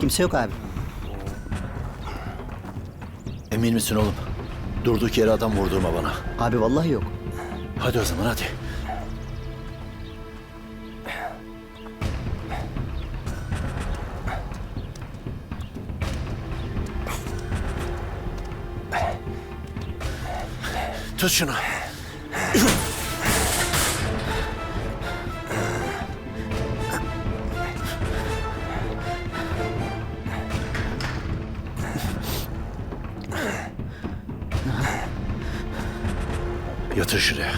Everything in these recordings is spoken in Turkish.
Kimse yok abi. Emin misin oğlum? Durduk yere adam vurdurma bana. Abi vallahi yok. Hadi o zaman hadi. Tut şunu. Yatır şuraya.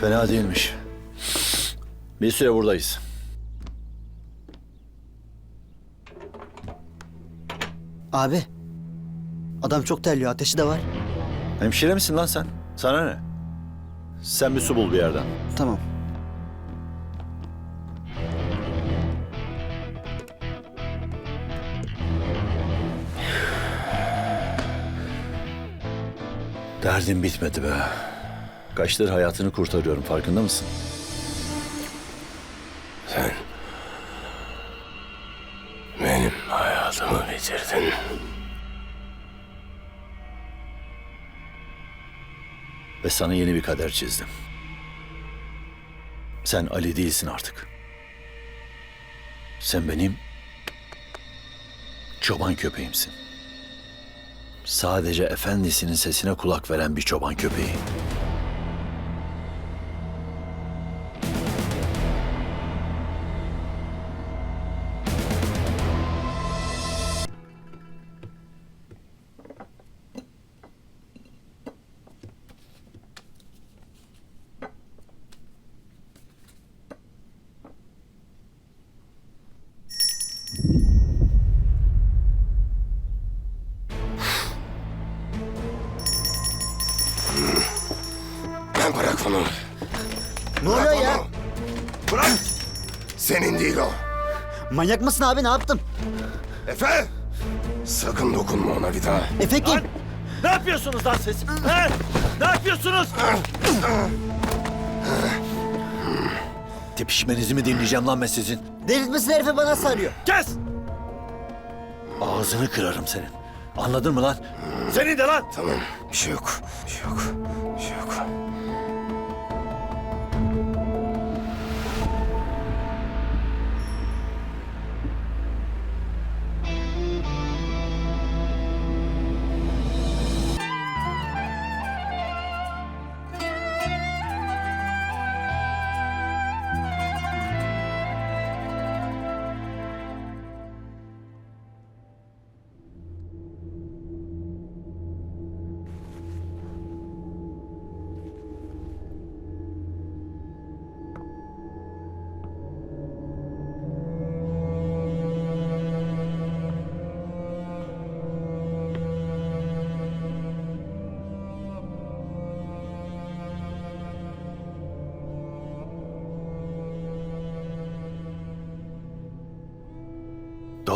Fena değilmiş. Bir süre buradayız. Abi. Adam çok terliyor. Ateşi de var. Hemşire misin lan sen? Sana ne? Sen bir su bul bir yerden. Tamam. Derdim bitmedi be. Kaçtır hayatını kurtarıyorum farkında mısın? Sen benim hayatımı bitirdin. Ve sana yeni bir kader çizdim. Sen Ali değilsin artık. Sen benim çoban köpeğimsin. Sadece efendisinin sesine kulak veren bir çoban köpeği. Bırak. Senin değil o. Manyak mısın abi? Ne yaptın? Efe! Sakın dokunma ona bir daha. Efe kim? Ne yapıyorsunuz lan siz? He? Ne yapıyorsunuz? Tepişmenizi mi dinleyeceğim lan ben sizin? Delirtmesin herife bana sarıyor. Kes! Ağzını kırarım senin. Anladın mı lan? Senin de lan! Tamam. Bir şey yok. Bir şey yok. Bir şey yok.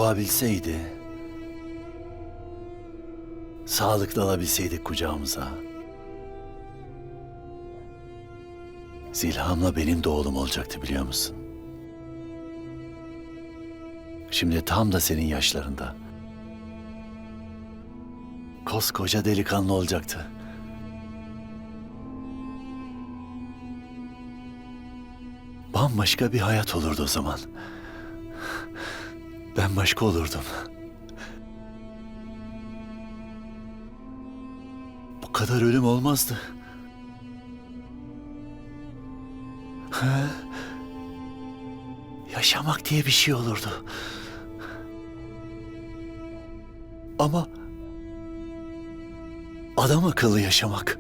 Doğabilseydi, sağlıklı alabilseydik kucağımıza. Zilham'la benim de oğlum olacaktı biliyor musun? Şimdi tam da senin yaşlarında. Koskoca delikanlı olacaktı. Bambaşka bir hayat olurdu o zaman. Ben başka olurdum. Bu kadar ölüm olmazdı. Ha? Yaşamak diye bir şey olurdu. Ama adam akıllı yaşamak.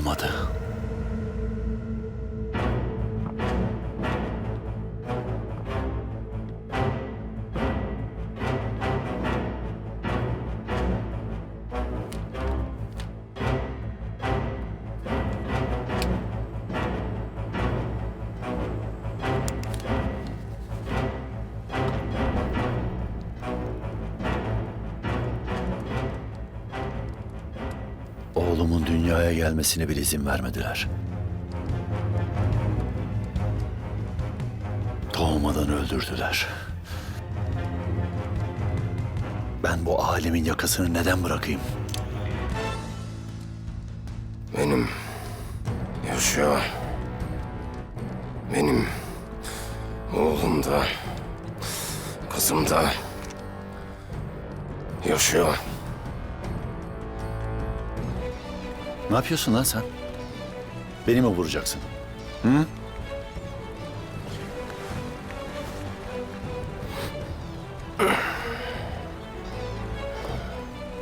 Ama Oğlumun dünyaya gelmesine bile izin vermediler. Doğmadan öldürdüler. Ben bu alemin yakasını neden bırakayım? Benim yaşıyor. Benim oğlum da kızım da yaşıyor. Ne yapıyorsun lan sen? Beni mi vuracaksın? Hı?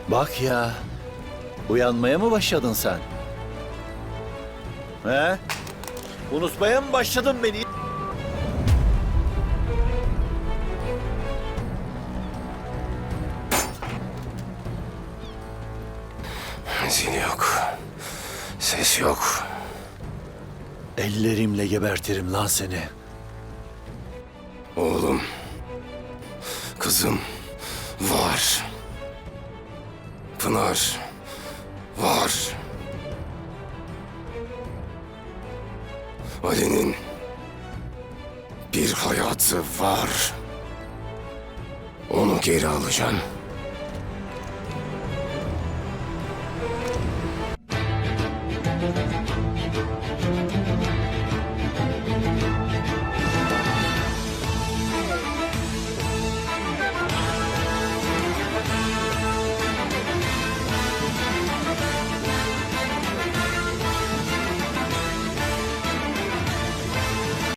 Bak ya. Uyanmaya mı başladın sen? He? Unutmaya mı başladın beni? Zil yok. Ses yok. Ellerimle gebertirim lan seni. Oğlum. Kızım var. Pınar var. Ali'nin bir hayatı var. Onu geri alacağım.